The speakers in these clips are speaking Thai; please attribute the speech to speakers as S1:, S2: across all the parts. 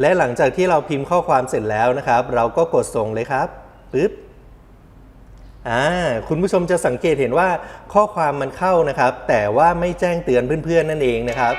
S1: และหลังจากที่เราพิมพ์ข้อความเสร็จแล้วนะครับ เราก็กดส่งเลยครับปึ๊บอ่าคุณผู้ชมจะสังเกตเห็นว่าข้อความมันเข้านะครับ แต่ว่าไม่แจ้งเตือนเพื่อนๆนั่นเองนะครับ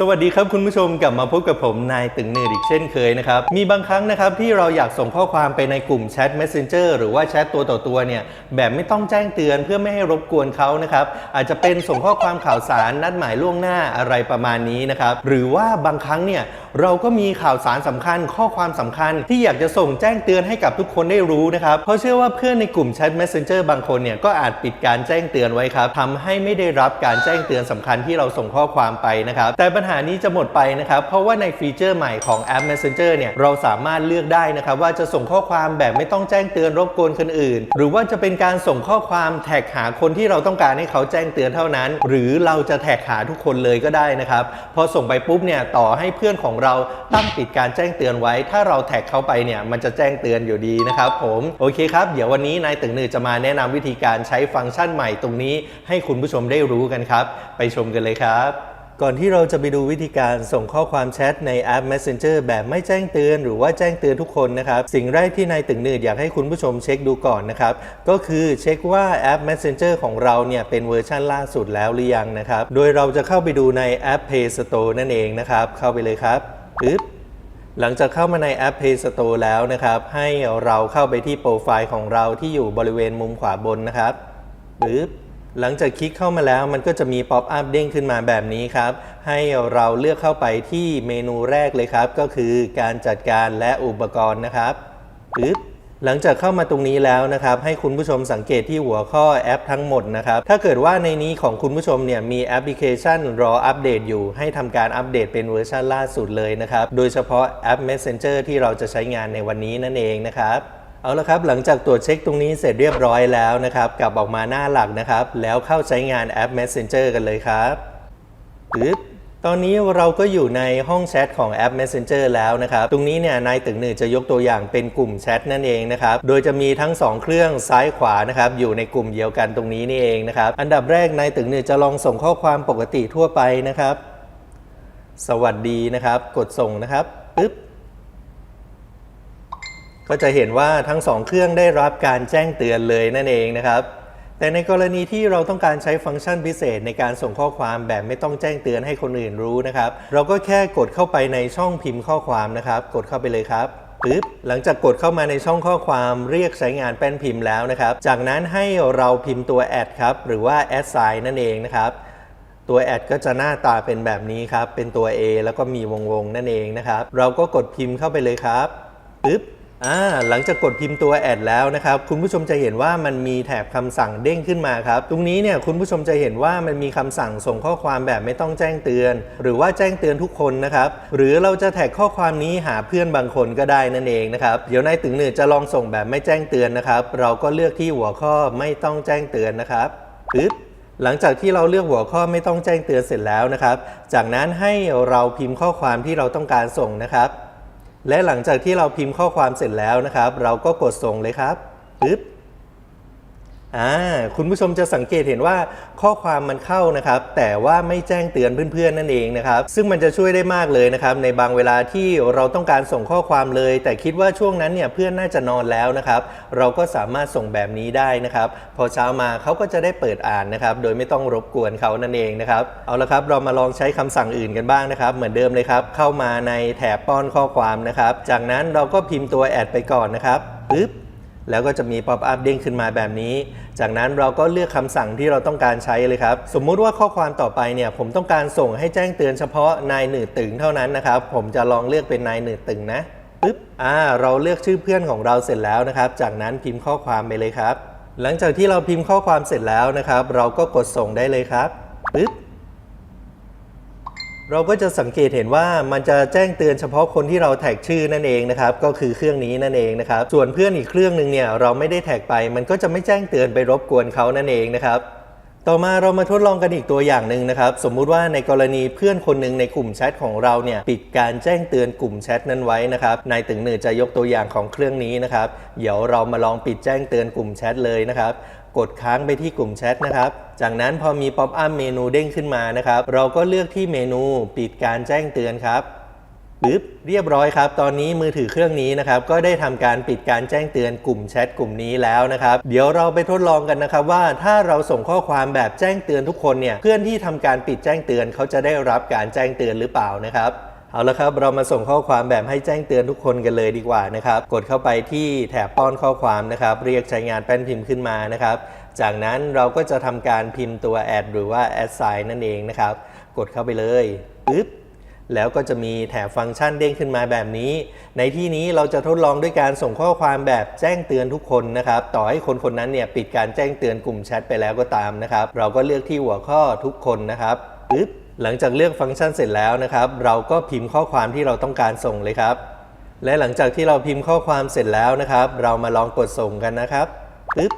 S1: สวัสดีครับคุณผู้ชมกลับมาพบกับผมนายตึงเนืดอีกเช่นเคยนะครับ มีบางครั้งนะครับที่เราอยากส่งข้อความไปในกลุ่มแชท Messenger หรือว่าแชทตัวต่อตัวเนี่ยแบบไม่ต้องแจ้งเตือนเพื่อไม่ให้รบกวนเขานะครับอาจจะเป็นส่งข้อความข่าวสารนัดหมายล่วงหน้าอะไรประมาณนี้นะครับหรือว่าบางครั้งเนี่ยเราก็มีข่าวสารสำคัญ ข้อความสำคัญ ที่อยากจะส่งแจ้งเตือนให้กับทุกคนได้รู้นะครับเพราะเชื่อว่าเพื่อนในกลุ่มแชท Messenger บางคนเนี่ยก็อาจปิดการแจ้งเตือนไว้ครับทำให้ไม่ได้รับการแจ้งเตือนสำคัญที่เราส่งข้อความไปนะครับแต่ปัญหาหานี้จะหมดไปนะครับ เพราะว่าในฟีเจอร์ใหม่ของแอป Messenger เนี่ยเราสามารถเลือกได้นะครับ ว่าจะส่งข้อความแบบไม่ต้องแจ้งเตือนรบกวนคนอื่น หรือว่าจะเป็นการส่งข้อความแท็กหาคนที่เราต้องการให้เขาแจ้งเตือนเท่านั้น หรือเราจะแท็กหาทุกคนเลยก็ได้นะครับ พอส่งไปปุ๊บเนี่ยต่อให้เพื่อนของเราตั้งปิดการแจ้งเตือนไว้ ถ้าเราแท็กเขาไปเนี่ยมันจะแจ้งเตือนอยู่ดีนะครับผมโอเคครับเดี๋ยววันนี้นายตึงหนือจะมาแนะนำวิธีการใช้ฟังก์ชันใหม่ตรงนี้ ให้คุณผู้ชมได้รู้กันครับ ไปชมกันเลยครับ ก่อนที่เราจะไปดูวิธีการส่งข้อความแชทในแอป Messenger แบบไม่แจ้งเตือน หรือว่าแจ้งเตือนทุกคนนะครับ สิ่งแรกที่นายตึงหนืดอยากให้คุณผู้ชมเช็คดูก่อนนะครับ ก็คือเช็คว่าแอป Messenger ของเราเนี่ยเป็นเวอร์ชันล่าสุดแล้วหรือยังนะครับ โดยเราจะเข้าไปดูในแอป Play Store นั่นเองนะครับ เข้าไปเลยครับปึ๊บหลังจากเข้ามาในแอป Play Store แล้วนะครับ ให้เราเข้าไปที่โปรไฟล์ของเราที่อยู่บริเวณมุมขวาบนนะครับปึ๊บ หลังจากคลิกเข้ามาแล้วมันก็จะมีป๊อปอัพเด้งขึ้นมาแบบนี้ครับ ให้เราเลือกเข้าไปที่เมนูแรกเลยครับ ก็คือการจัดการและอุปกรณ์นะครับปึ๊บหลังจากเข้ามาตรงนี้แล้วนะครับ ให้คุณผู้ชมสังเกตที่หัวข้อแอปทั้งหมดนะครับ ถ้าเกิดว่าในนี้ของคุณผู้ชมเนี่ยมีแอปพลิเคชันรออัปเดตอยู่ ให้ทำการอัปเดตเป็นเวอร์ชันล่าสุดเลยนะครับ โดยเฉพาะแอป Messenger ที่เราจะใช้งานในวันนี้นั่นเองนะครับ เอาละครับหลังจากตรวจเช็คตรงนี้เสร็จเรียบร้อยแล้วนะครับกลับออกมาหน้าหลักนะครับ แล้วเข้าใช้งานแอป Messenger กันเลยครับปึ๊บตอนนี้เราก็อยู่ในห้องแชทของแอป Messenger แล้วนะครับ ตรงนี้เนี่ยนายตึงหนึ่งจะยกตัวอย่างเป็นกลุ่มแชทนั่นเองนะครับ โดยจะมีทั้ง 2 เครื่องซ้ายขวานะครับอยู่ในกลุ่มเดียวกันตรงนี้นี่เองนะครับ อันดับแรกนายตึงหนึ่งจะลองส่งข้อความปกติทั่วไปนะครับ สวัสดีนะครับ กดส่งนะครับปึ๊บ ก็จะเห็นว่าทั้งสองเครื่องได้รับการแจ้งเตือนเลยนั่นเองนะครับ แต่ในกรณีที่เราต้องการใช้ฟังก์ชันพิเศษในการส่งข้อความแบบไม่ต้องแจ้งเตือนให้คนอื่นรู้นะครับ เราก็แค่กดเข้าไปในช่องพิมพ์ข้อความนะครับ กดเข้าไปเลยครับปึ๊บหลังจากกดเข้ามาในช่องข้อความเรียกใช้งานแป้นพิมพ์แล้วนะครับ จากนั้นให้เราพิมพ์ตัวแอดครับ หรือว่าแอดไซน์นั่นเองนะครับ ตัวแอดก็จะหน้าตาเป็นแบบนี้ครับ เป็นตัว A แล้วก็มีวงวงๆนั่นเองนะครับ เราก็กดพิมพ์เข้าไปเลยครับปึ๊บ หลังจากกดพิมพ์ตัวแอดแล้วนะครับ คุณผู้ชมจะเห็นว่ามันมีแถบคำสั่งเด้งขึ้นมาครับ ตรงนี้เนี่ยคุณผู้ชมจะเห็นว่ามันมีคำสั่งส่งข้อความแบบไม่ต้องแจ้งเตือน หรือว่าแจ้งเตือนทุกคนนะครับ หรือเราจะแท็กข้อความนี้หาเพื่อนบางคนก็ได้นั่นเองนะครับ เดี๋ยวนายตึงหนึ่งจะลองส่งแบบไม่แจ้งเตือนนะครับ เราก็เลือกที่หัวข้อไม่ต้องแจ้งเตือนนะครับปึ๊บหลังจากที่เราเลือกหัวข้อไม่ต้องแจ้งเตือนเสร็จแล้วนะครับ จากนั้นให้เราพิมพ์ข้อความที่เราต้องการส่งนะครับ และหลังจากที่เราพิมพ์ข้อความเสร็จแล้วนะครับ เราก็กดส่งเลยครับปึ๊บ อ่าคุณผู้ชมจะสังเกตเห็นว่าข้อความมันเข้านะครับ แต่ว่าไม่แจ้งเตือนเพื่อนๆนั่นเองนะครับ ซึ่งมันจะช่วยได้มากเลยนะครับ ในบางเวลาที่เราต้องการส่งข้อความเลย แต่คิดว่าช่วงนั้นเนี่ยเพื่อนน่าจะนอนแล้วนะครับ เราก็สามารถส่งแบบนี้ได้นะครับ พอเช้ามาเขาก็จะได้เปิดอ่านนะครับ โดยไม่ต้องรบกวนเขานั่นเองนะครับ เอาละครับเรามาลองใช้คำสั่งอื่นกันบ้างนะครับ เหมือนเดิมเลยครับ เข้ามาในแถบป้อนข้อความนะครับ จากนั้นเราก็พิมพ์ตัวแอดไปก่อนนะครับปึ๊บ แล้วก็จะมีป๊อปอัพเด้งขึ้นมาแบบนี้ จากนั้นเราก็เลือกคำสั่งที่เราต้องการใช้เลยครับ สมมุติว่าข้อความต่อไปเนี่ยผมต้องการส่งให้แจ้งเตือนเฉพาะนายหนืดตึงเท่านั้นนะครับ ผมจะลองเลือกเป็นนายหนืดตึงนะปึ๊บอ่าเราเลือกชื่อเพื่อนของเราเสร็จแล้วนะครับ จากนั้นพิมพ์ข้อความไปเลยครับ หลังจากที่เราพิมพ์ข้อความเสร็จแล้วนะครับ เราก็กดส่งได้เลยครับปึ๊บ เราก็จะสังเกตเห็นว่ามันจะแจ้งเตือนเฉพาะคนที่เราแท็กชื่อนั่นเองนะครับก็คือเครื่องนี้นั่นเองนะครับส่วนเพื่อนอีกเครื่องหนึ่งเนี่ยเราไม่ได้แท็กไป มันก็จะไม่แจ้งเตือนไปรบกวนเขานั่นเองนะครับต่อมาเรามาทดลองกันอีกตัวอย่างหนึ่งนะครับ สมมุติว่าในกรณีเพื่อนคนหนึ่งในกลุ่มแชทของเราเนี่ยปิดการแจ้งเตือนกลุ่มแชทนั้นไว้นะครับนายตึงหนือจะยกตัวอย่างของเครื่องนี้นะครับ เดี๋ยวเรามาลองปิดแจ้งเตือนกลุ่มแชทเลยนะครับ กดค้างไปที่กลุ่มแชทนะครับ จากนั้นพอมีป๊อปอัพเมนูเด้งขึ้นมานะครับ เราก็เลือกที่เมนูปิดการแจ้งเตือนครับปึ๊บเรียบร้อยครับ ตอนนี้มือถือเครื่องนี้นะครับก็ได้ทำการปิดการแจ้งเตือนกลุ่มแชทกลุ่มนี้แล้วนะครับ เดี๋ยวเราไปทดลองกันนะครับว่าถ้าเราส่งข้อความแบบแจ้งเตือนทุกคนเนี่ยเพื่อนที่ทำการปิดแจ้งเตือนเขาจะได้รับการแจ้งเตือนหรือเปล่านะครับ เอาละครับ เรามาส่งข้อความแบบให้แจ้งเตือนทุกคนกันเลยดีกว่านะครับ กดเข้าไปที่แถบป้อนข้อความนะครับ เรียกใช้งานแป้นพิมพ์ขึ้นมานะครับ จากนั้นเราก็จะทำการพิมพ์ตัว add หรือว่า add sign นั่นเองนะครับ กดเข้าไปเลยปึ๊บแล้วก็จะมีแถบฟังก์ชันเด้งขึ้นมาแบบนี้ ในที่นี้เราจะทดลองด้วยการส่งข้อความแบบแจ้งเตือนทุกคนนะครับ ต่อให้คนคนนั้นเนี่ยปิดการแจ้งเตือนกลุ่มแชทไปแล้วก็ตามนะครับ เราก็เลือกที่หัวข้อทุกคนนะครับปึ๊บ หลังจากเลือกฟังก์ชันเสร็จแล้วนะครับ เราก็พิมพ์ข้อความที่เราต้องการส่งเลยครับ และหลังจากที่เราพิมพ์ข้อความเสร็จแล้วนะครับ เรามาลองกดส่งกันนะครับปึ๊บ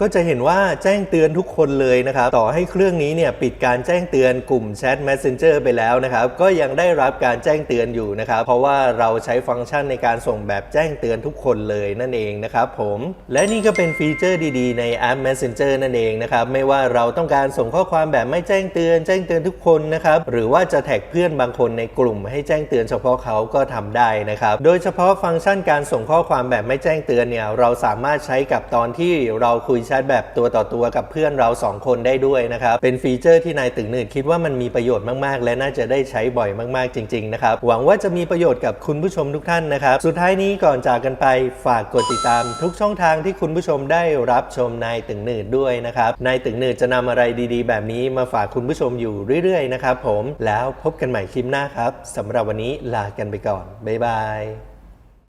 S1: ก็จะเห็นว่าแจ้งเตือนทุกคนเลยนะครับ ต่อให้เครื่องนี้เนี่ยปิดการแจ้งเตือนกลุ่มแชท Messenger ไปแล้วนะครับ ก็ยังได้รับการแจ้งเตือนอยู่นะครับ เพราะว่าเราใช้ฟังก์ชันในการส่งแบบแจ้งเตือนทุกคนเลยนั่นเองนะครับผม และนี่ก็เป็นฟีเจอร์ดีๆ ในแอป Messenger นั่นเองนะครับ ไม่ว่าเราต้องการส่งข้อความแบบไม่แจ้งเตือน แจ้งเตือนทุกคนนะครับ หรือว่าจะแท็กเพื่อนบางคนในกลุ่ม ให้แจ้งเตือนเฉพาะเขาก็ทำได้นะครับ โดยเฉพาะฟังก์ชันการส่งข้อความแบบไม่แจ้งเตือนเนี่ย เราสามารถใช้กับตอนที่เราคุยแชทแบบตัวต่อตัวกับเพื่อนเรา 2 คนได้ด้วยนะครับเป็นฟีเจอร์ที่นายตึงหนืดคิดว่ามันมีประโยชน์มากๆ และน่าจะได้ใช้บ่อยมากๆจริงๆนะครับหวังว่าจะมีประโยชน์กับคุณผู้ชมทุกท่านนะครับสุดท้ายนี้ก่อนจากกันไปฝากกดติดตาม ทุกช่องทางที่คุณผู้ชมได้รับชมนายตึงหนืดด้วยนะครับนายตึงหนืดจะนำอะไรดีๆ แบบนี้มาฝากคุณผู้ชมอยู่เรื่อยๆนะครับผมแล้วพบกันใหม่คลิปหน้าครับสำหรับวันนี้ลากันไปก่อนบ๊ายบาย